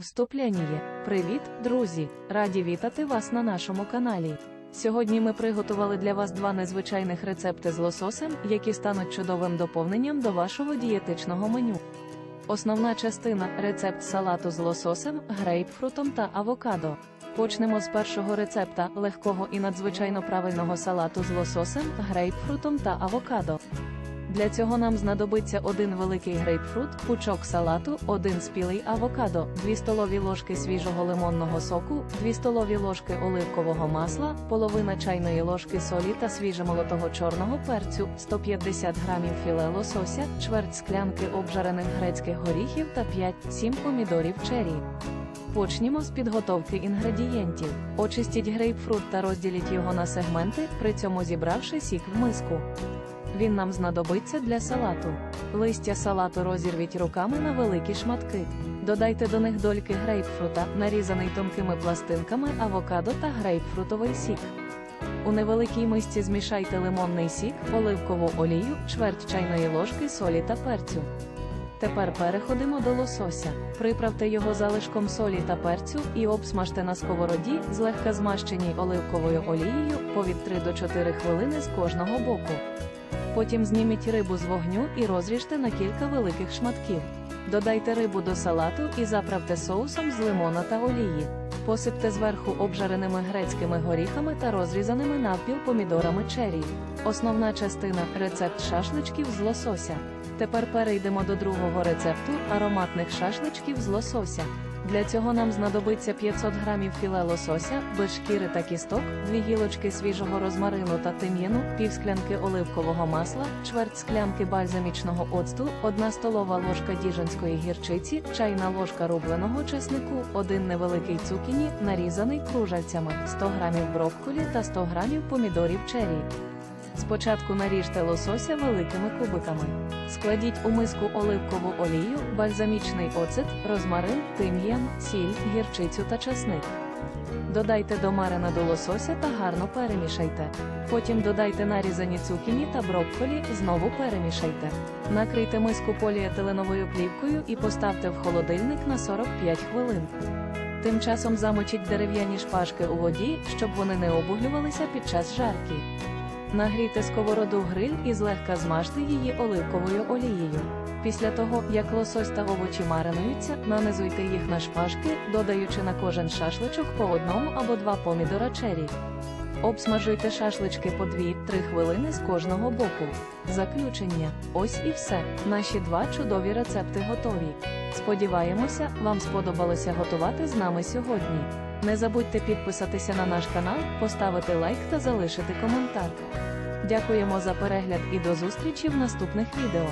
Вступлення. Привіт, друзі! Раді вітати вас на нашому каналі. Сьогодні ми приготували для вас два незвичайних рецепти з лососем, які стануть чудовим доповненням до вашого дієтичного меню. Основна частина рецепт салату з лососем, грейпфрутом та авокадо. Почнемо з першого рецепта легкого і надзвичайно правильного салату з лососем, грейпфрутом та авокадо. Для цього нам знадобиться один великий грейпфрут, пучок салату, один спілий авокадо, 2 столові ложки свіжого лимонного соку, 2 столові ложки оливкового масла, половина чайної ложки солі та свіжемолотого чорного перцю, 150 грамів філе лосося, чверть склянки обжарених грецьких горіхів та 5-7 помідорів чері. Почнімо з підготовки інгредієнтів. Очистіть грейпфрут та розділіть його на сегменти, при цьому зібравши сік в миску. Він нам знадобиться для салату. Листя салату розірвіть руками на великі шматки. Додайте до них дольки грейпфрута, нарізаний тонкими пластинками авокадо та грейпфрутовий сік. У невеликій мисці змішайте лимонний сік, оливкову олію, чверть чайної ложки солі та перцю. Тепер переходимо до лосося. Приправте його залишком солі та перцю і обсмажте на сковороді, злегка змащеній оливковою олією, по від 3 до 4 хвилини з кожного боку. Потім зніміть рибу з вогню і розріжте на кілька великих шматків. Додайте рибу до салату і заправте соусом з лимона та олії. Посипте зверху обжареними грецькими горіхами та розрізаними навпіл помідорами чері. Основна частина рецепт шашличків з лосося. Тепер перейдемо до другого рецепту ароматних шашличків з лосося. Для цього нам знадобиться 500 грамів філе лосося, без шкіри та кісток, 2 гілочки свіжого розмарину та тим'яну, пів склянки оливкового масла, чверть склянки бальзамічного оцту, 1 столова ложка діжанської гірчиці, чайна ложка рубленого чеснику, один невеликий цукіні, нарізаний кружальцями, 100 грамів брокколі та 100 грамів помідорів чері. Спочатку наріжте лосося великими кубиками. Складіть у миску оливкову олію, бальзамічний оцет, розмарин, тим'ян, сіль, гірчицю та часник. Додайте до маринаду лосося та гарно перемішайте. Потім додайте нарізані цукіні та брокколі, знову перемішайте. Накрийте миску поліетиленовою плівкою і поставте в холодильник на 45 хвилин. Тим часом замочіть дерев'яні шпажки у воді, щоб вони не обуглювалися під час жарки. Нагрійте сковороду гриль і злегка змажте її оливковою олією. Після того, як лосось та овочі маринуються, нанизуйте їх на шпажки, додаючи на кожен шашличок по одному або два помідора чері. Обсмажуйте шашлички по 2-3 хвилини з кожного боку. Заключення. Ось і все. Наші два чудові рецепти готові. Сподіваємося, вам сподобалося готувати з нами сьогодні. Не забудьте підписатися на наш канал, поставити лайк та залишити коментар. Дякуємо за перегляд і до зустрічі в наступних відео.